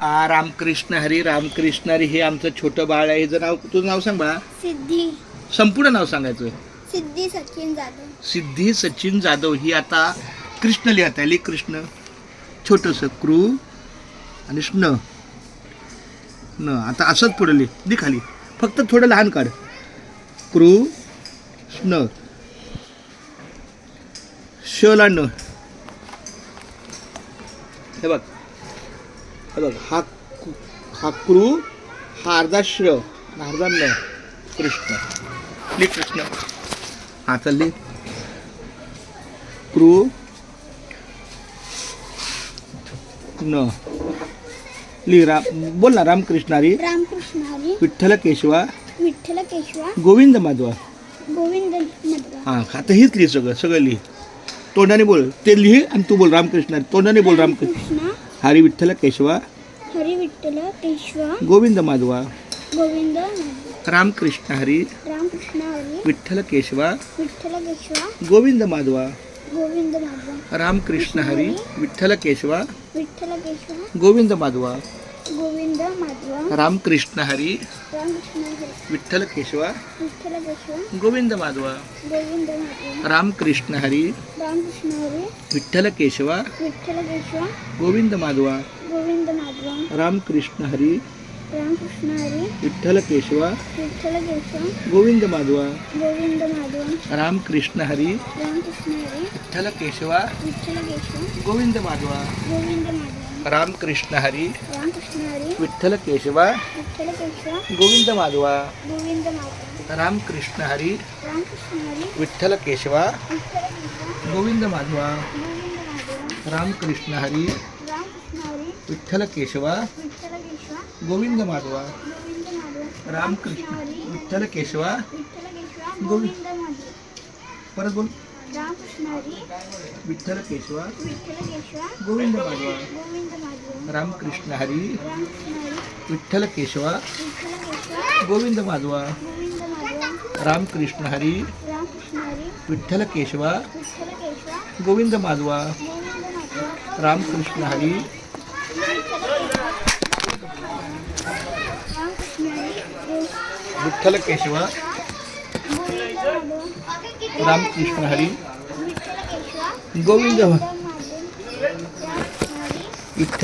आ रामकृष्ण हरी रामकृष्ण हरी हे आमचं छोटं बाळ आहे. हिचं नाव तुझं नाव सांग बा. सिद्धी. संपूर्ण नाव सांगायचं. सिद्धी सचिन जाधव. सिद्धी सचिन जाधव ही आता कृष्ण लिहत आहे. कृष्ण. छोटंसं क्रू आणि स्न. न. आता असंच पुढे लिह. लिह खाली. फक्त थोडं लहान काढ. क्रू स्न. शला न. हे बघ. हे बघ हा कु- हा क्रू हा अर्धा श्र आणि अर्धा न कृष्ण. लिह कृष्ण. हा चल लिह क्रू न. लिह राम बोल ना रामकृष्णारी. रामकृष्ण हरी विठ्ठल केशवा विठ्ठल केशवा गोविंद माधवा. गोविंद मधवा. हां आता हेच लिह सगळं सगळं लिह तोंडाने बोल ते लिह आणि तू बोल रामकृष्ण तोंडाने बोल रामकृष्ण. कृष्ण हरी विठ्ठल केशवा हरी विठ्ठल केशवा गोविंद माधवा गोविंद रामकृष्ण हरी रामकृष्ण हरी विठ्ठल केशवा विठ्ठल केशवा गोविंद माधवा गोविंद माधवा रामकृष्ण हरी विठ्ठल केशवा विठ्ठल केशवा गोविंद माधवा गोविंद माधवा रामकृष्ण हरी रामकृष्ण हरी विठ्ठल केशवा विठ्ठल केशवा गोविंद माधवा गोविंद माधवा रामकृष्ण हरी रामकृष्ण हरी विठ्ठल केशवा विठ्ठल केशवा गोविंद माधवा गोविंद माधवा रामकृष्ण हरी रामकृष्ण हरी विठ्ठल केशवा विठ्ठल केशवा गोविंद माधवा गोविंद माधवा रामकृष्ण हरी रामकृष्ण हरी विठ्ठल केशवा विठ्ठल केशव गोविंद माधवा गोविंद माधव रामकृष्ण हरी रामकृष्ण हरी विठ्ठल केशवा विठ्ठल केशव गोविंद माधवा गोविंद माधव रामकृष्ण हरी रामकृष्ण हरी विठ्ठल केशवा गोविंद माधवा रामकृष्ण हरी विठ्ठल केशवा गोविंद माधवा रामकृष्ण हरी विठ्ठल केशवा गोविंद. परत बोल हरी विठ्ठल केशवा विठ्ठल केशव गोविंद माधवा गोविंद माधव रामकृष्ण हरी रामकृष्ण हरी विठ्ठल केशवा विठ्ठल केशव गोविंद माधवा गोविंद माधव रामकृष्ण हरी रामकृष्ण हरी विठ्ठल केशवा विठ्ठल केशव गोविंद माधवा गोविंद माधव रामकृष्ण हरी विठ्ठल केशवा रामकृष्ण हरी। गोविंद विठ्ठल